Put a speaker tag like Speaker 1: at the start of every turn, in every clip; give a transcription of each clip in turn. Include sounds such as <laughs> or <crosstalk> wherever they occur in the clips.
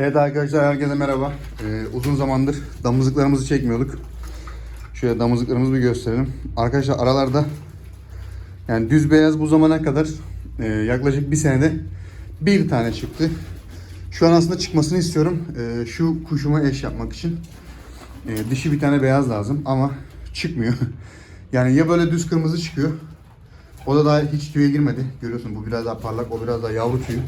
Speaker 1: Evet arkadaşlar herkese merhaba. Ee, uzun zamandır damızlıklarımızı çekmiyorduk. Şöyle damızlıklarımızı bir gösterelim. Arkadaşlar aralarda yani düz beyaz bu zamana kadar e, yaklaşık bir senede bir tane çıktı. Şu an aslında çıkmasını istiyorum. E, şu kuşuma eş yapmak için. E, dişi bir tane beyaz lazım ama çıkmıyor. <laughs> yani ya böyle düz kırmızı çıkıyor. O da daha hiç tüye girmedi. Görüyorsun bu biraz daha parlak, o biraz daha yavru tüyü.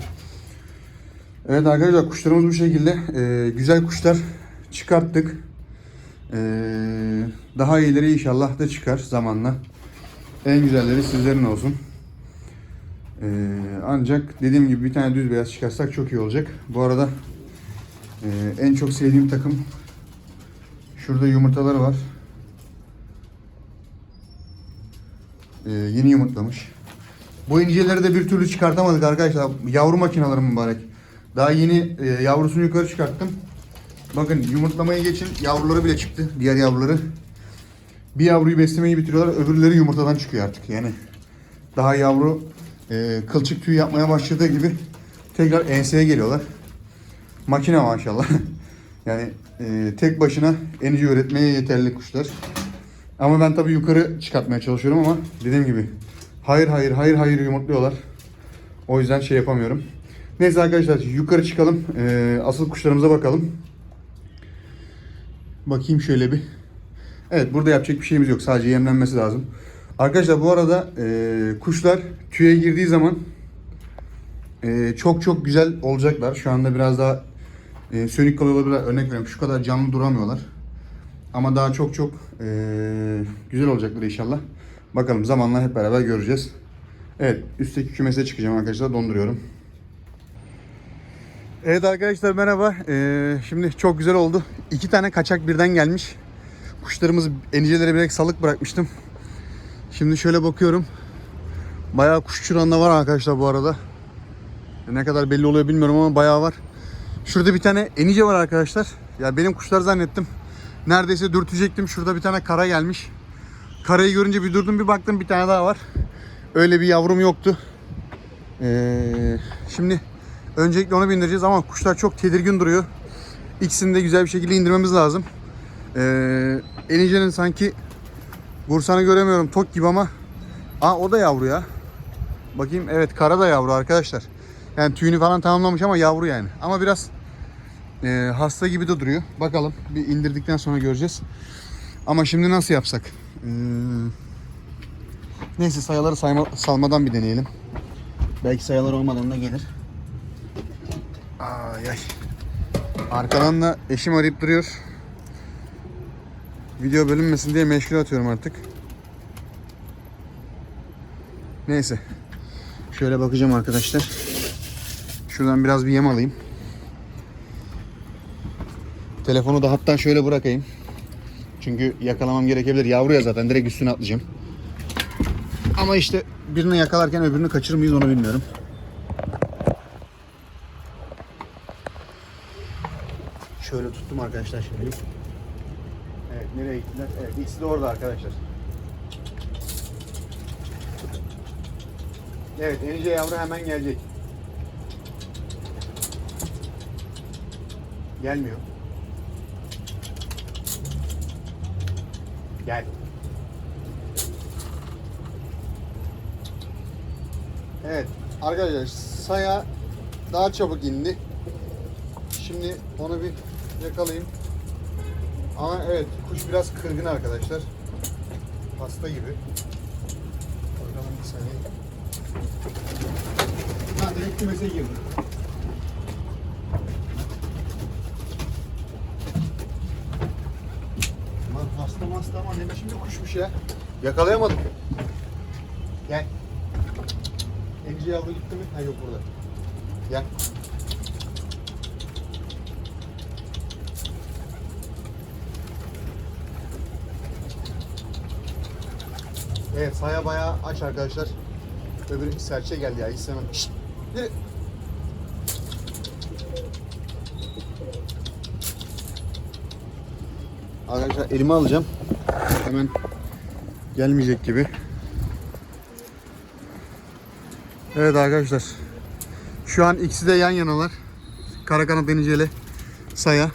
Speaker 1: Evet arkadaşlar kuşlarımız bu şekilde. Ee, güzel kuşlar çıkarttık. Ee, daha iyileri inşallah da çıkar zamanla. En güzelleri sizlerin olsun. Ee, ancak dediğim gibi bir tane düz beyaz çıkarsak çok iyi olacak. Bu arada e, en çok sevdiğim takım şurada yumurtaları var. Ee, yeni yumurtlamış. Bu inceleri de bir türlü çıkartamadık arkadaşlar. Yavru makinalarım mübarek. Daha yeni e, yavrusunu yukarı çıkarttım. Bakın yumurtlamaya geçin. Yavruları bile çıktı. Diğer yavruları. Bir yavruyu beslemeyi bitiriyorlar. Öbürleri yumurtadan çıkıyor artık. Yani daha yavru e, kılçık tüy yapmaya başladığı gibi tekrar enseye geliyorlar. Makine maşallah. <laughs> yani e, tek başına enici üretmeye yeterli kuşlar. Ama ben tabii yukarı çıkartmaya çalışıyorum ama dediğim gibi hayır hayır hayır hayır yumurtluyorlar. O yüzden şey yapamıyorum. Neyse arkadaşlar yukarı çıkalım. Ee, asıl kuşlarımıza bakalım. Bakayım şöyle bir. Evet burada yapacak bir şeyimiz yok. Sadece yemlenmesi lazım. Arkadaşlar bu arada e, kuşlar tüye girdiği zaman e, çok çok güzel olacaklar. Şu anda biraz daha e, sönük kalıyor olabilir. Örnek veriyorum şu kadar canlı duramıyorlar. Ama daha çok çok e, güzel olacaklar inşallah. Bakalım zamanla hep beraber göreceğiz. Evet üstteki kümese çıkacağım arkadaşlar donduruyorum. Evet arkadaşlar merhaba. Ee, şimdi çok güzel oldu. İki tane kaçak birden gelmiş. Kuşlarımızı enicelere bilerek salık bırakmıştım. Şimdi şöyle bakıyorum. Bayağı kuş uçuran var arkadaşlar bu arada. Ne kadar belli oluyor bilmiyorum ama bayağı var. Şurada bir tane enice var arkadaşlar. Ya benim kuşlar zannettim. Neredeyse dürtecektim. Şurada bir tane kara gelmiş. Karayı görünce bir durdum bir baktım bir tane daha var. Öyle bir yavrum yoktu. Ee, şimdi öncelikle onu bindireceğiz ama kuşlar çok tedirgin duruyor. İkisini de güzel bir şekilde indirmemiz lazım. Ee, Enice'nin sanki Bursan'ı göremiyorum tok gibi ama Aa o da yavru ya. Bakayım evet kara da yavru arkadaşlar. Yani tüyünü falan tamamlamış ama yavru yani. Ama biraz e, hasta gibi de duruyor. Bakalım bir indirdikten sonra göreceğiz. Ama şimdi nasıl yapsak? Ee, neyse sayıları sayma, salmadan bir deneyelim. Belki sayılar olmadan da gelir. Ay ay. Arkadan da eşim arayıp duruyor. Video bölünmesin diye meşgul atıyorum artık. Neyse. Şöyle bakacağım arkadaşlar. Şuradan biraz bir yem alayım. Telefonu da hatta şöyle bırakayım. Çünkü yakalamam gerekebilir. Yavru ya zaten direkt üstüne atlayacağım. Ama işte birini yakalarken öbürünü kaçırır mıyız onu bilmiyorum. Şöyle tuttum arkadaşlar şimdi. Evet nereye gittiler? Evet ikisi de orada arkadaşlar. Evet Enice yavru hemen gelecek. Gelmiyor. Gel. Evet arkadaşlar saya daha çabuk indi. Şimdi onu bir yakalayayım. Ama evet kuş biraz kırgın arkadaşlar. Hasta gibi. Bakalım bir saniye. Ha direkt kümese girdi. Lan hasta hasta ama ne biçim bir kuşmuş ya. Yakalayamadım. Gel. Enice yavru gitti mi? Ha yok burada. Gel. Evet saya bayağı aç arkadaşlar. Öbürü serçe geldi ya istemem. Şşt. Arkadaşlar elime alacağım. Hemen gelmeyecek gibi. Evet arkadaşlar. Şu an ikisi de yan yanalar. karakanat deniceli saya.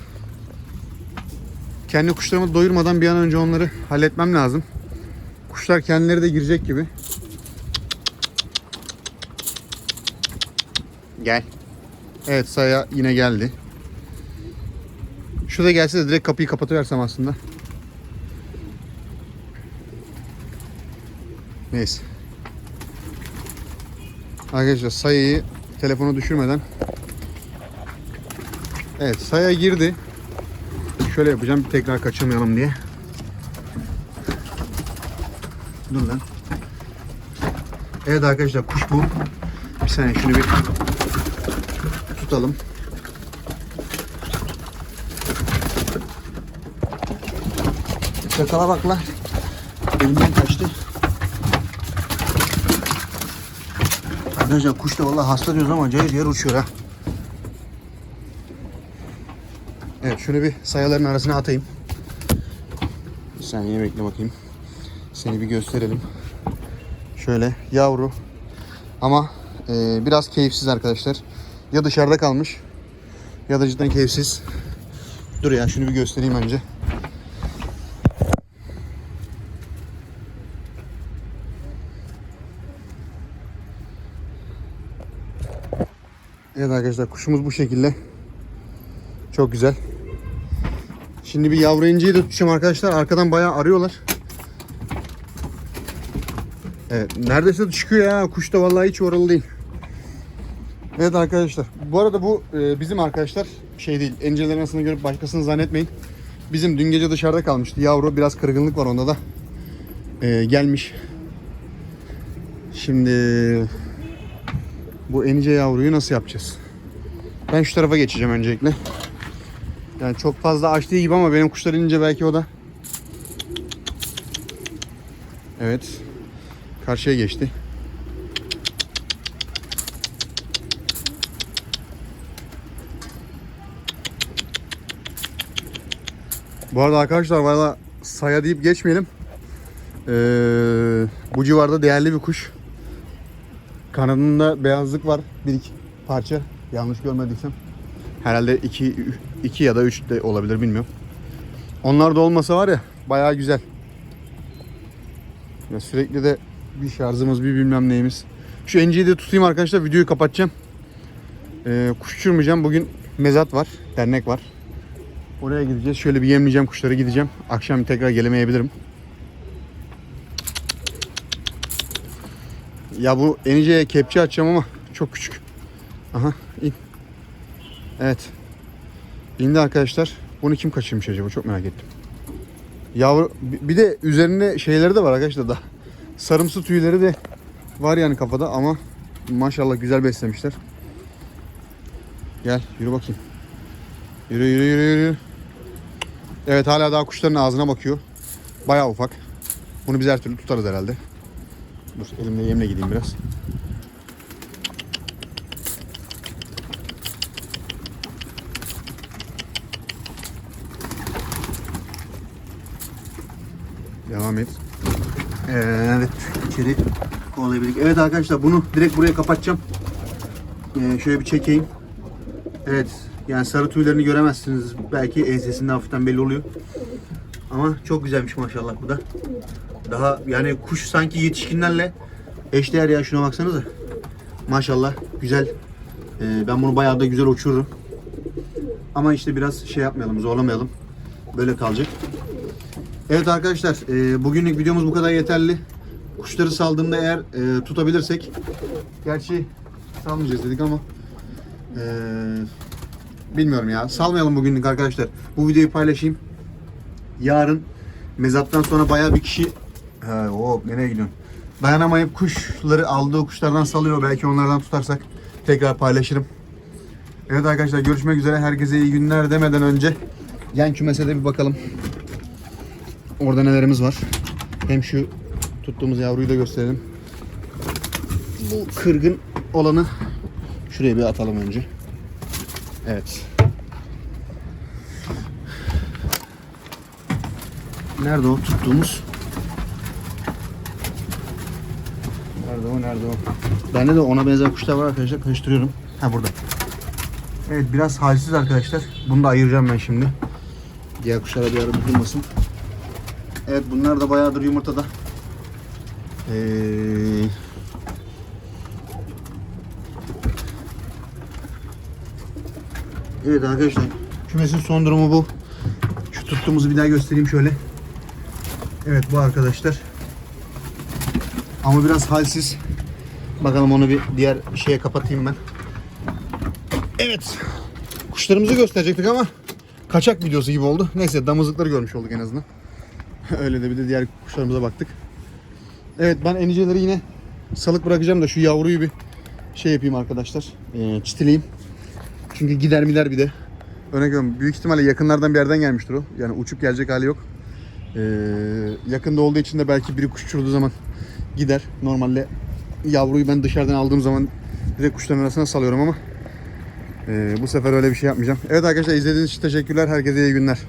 Speaker 1: Kendi kuşlarımı doyurmadan bir an önce onları halletmem lazım. Kuşlar kendileri de girecek gibi. Gel. Evet saya yine geldi. Şu da gelse de direkt kapıyı kapatıversem aslında. Neyse. Arkadaşlar sayıyı telefonu düşürmeden Evet saya girdi. Şöyle yapacağım tekrar kaçırmayalım diye. Dur lan. Evet arkadaşlar kuş bu. Bir saniye şunu bir tutalım. Çakala bak lan. Elimden kaçtı. Arkadaşlar kuş da vallahi hasta diyoruz ama cayır yer uçuyor ha. Evet şunu bir sayaların arasına atayım. Bir saniye bekle bakayım. Seni bir gösterelim. Şöyle yavru. Ama e, biraz keyifsiz arkadaşlar. Ya dışarıda kalmış ya da cidden keyifsiz. Dur ya şunu bir göstereyim önce. Evet arkadaşlar kuşumuz bu şekilde. Çok güzel. Şimdi bir yavru inciyi de tutacağım arkadaşlar. Arkadan bayağı arıyorlar. Evet neredeyse de çıkıyor ya. Kuş da vallahi hiç oralı değil. Evet arkadaşlar. Bu arada bu e, bizim arkadaşlar şey değil. Encelerin arasında görüp başkasını zannetmeyin. Bizim dün gece dışarıda kalmıştı. Yavru biraz kırgınlık var onda da. E, gelmiş. Şimdi bu enice yavruyu nasıl yapacağız? Ben şu tarafa geçeceğim öncelikle. Yani çok fazla aç değil gibi ama benim kuşlar inince belki o da. Evet. Karşıya geçti. Bu arada arkadaşlar valla saya deyip geçmeyelim. Ee, bu civarda değerli bir kuş. Kanadında beyazlık var. Bir iki parça. Yanlış görmediysem. Herhalde iki, iki ya da üç de olabilir bilmiyorum. Onlar da olmasa var ya bayağı güzel. Ya sürekli de bir şarjımız bir bilmem neyimiz. Şu enciyi de tutayım arkadaşlar videoyu kapatacağım. Ee, kuş uçurmayacağım. Bugün mezat var. Dernek var. Oraya gideceğiz. Şöyle bir yemleyeceğim kuşları gideceğim. Akşam tekrar gelemeyebilirim. Ya bu eniceye kepçe açacağım ama çok küçük. Aha in. Evet. İndi arkadaşlar. Bunu kim kaçırmış acaba? Çok merak ettim. Yavru bir de üzerinde şeyleri de var arkadaşlar da. Sarımsı tüyleri de var yani kafada ama maşallah güzel beslemişler. Gel yürü bakayım. Yürü yürü yürü yürü. Evet hala daha kuşların ağzına bakıyor. Bayağı ufak. Bunu biz her türlü tutarız herhalde. Dur elimle yemle gideyim biraz. Devam et. Evet içeri kovalayabildik. Evet arkadaşlar bunu direkt buraya kapatacağım. Ee, şöyle bir çekeyim. Evet yani sarı tüylerini göremezsiniz. Belki ensesinden hafiften belli oluyor. Ama çok güzelmiş maşallah bu da. Daha yani kuş sanki yetişkinlerle eşdeğer ya şuna baksanıza. Maşallah güzel. Ee, ben bunu bayağı da güzel uçururum. Ama işte biraz şey yapmayalım, zorlamayalım. Böyle kalacak. Evet arkadaşlar, e, bugünlük videomuz bu kadar yeterli. Kuşları saldığında eğer e, tutabilirsek, gerçi salmayacağız dedik ama e, bilmiyorum ya. Salmayalım bugünlük arkadaşlar. Bu videoyu paylaşayım. Yarın mezattan sonra bayağı bir kişi He, o nereye gidiyorsun? Dayanamayıp kuşları aldığı kuşlardan salıyor. Belki onlardan tutarsak tekrar paylaşırım. Evet arkadaşlar görüşmek üzere. Herkese iyi günler demeden önce yan kümese de bir bakalım. Orada nelerimiz var. Hem şu tuttuğumuz yavruyu da gösterelim. Bu kırgın olanı şuraya bir atalım önce. Evet. Nerede o tuttuğumuz? Nerede o? Nerede o? Bende de ona benzer kuşlar var arkadaşlar. Karıştırıyorum. Ha burada. Evet biraz halsiz arkadaşlar. Bunu da ayıracağım ben şimdi. Diğer kuşlara bir ara dokunmasın. Evet bunlar da bayağıdır yumurtada. Ee, Evet arkadaşlar kümesin son durumu bu. Şu tuttuğumuzu bir daha göstereyim şöyle. Evet bu arkadaşlar. Ama biraz halsiz. Bakalım onu bir diğer şeye kapatayım ben. Evet. Kuşlarımızı gösterecektik ama kaçak videosu gibi oldu. Neyse damızlıkları görmüş olduk en azından. <laughs> Öyle de bir de diğer kuşlarımıza baktık. Evet ben eniceleri yine salık bırakacağım da şu yavruyu bir şey yapayım arkadaşlar. Ee, çitileyim. Çünkü gider miler bir de. Örnek veriyorum büyük ihtimalle yakınlardan bir yerden gelmiştir o. Yani uçup gelecek hali yok. Ee, yakında olduğu için de belki biri kuş uçurduğu zaman gider. Normalde yavruyu ben dışarıdan aldığım zaman direkt kuşların arasına salıyorum ama ee, bu sefer öyle bir şey yapmayacağım. Evet arkadaşlar izlediğiniz için teşekkürler. Herkese iyi günler.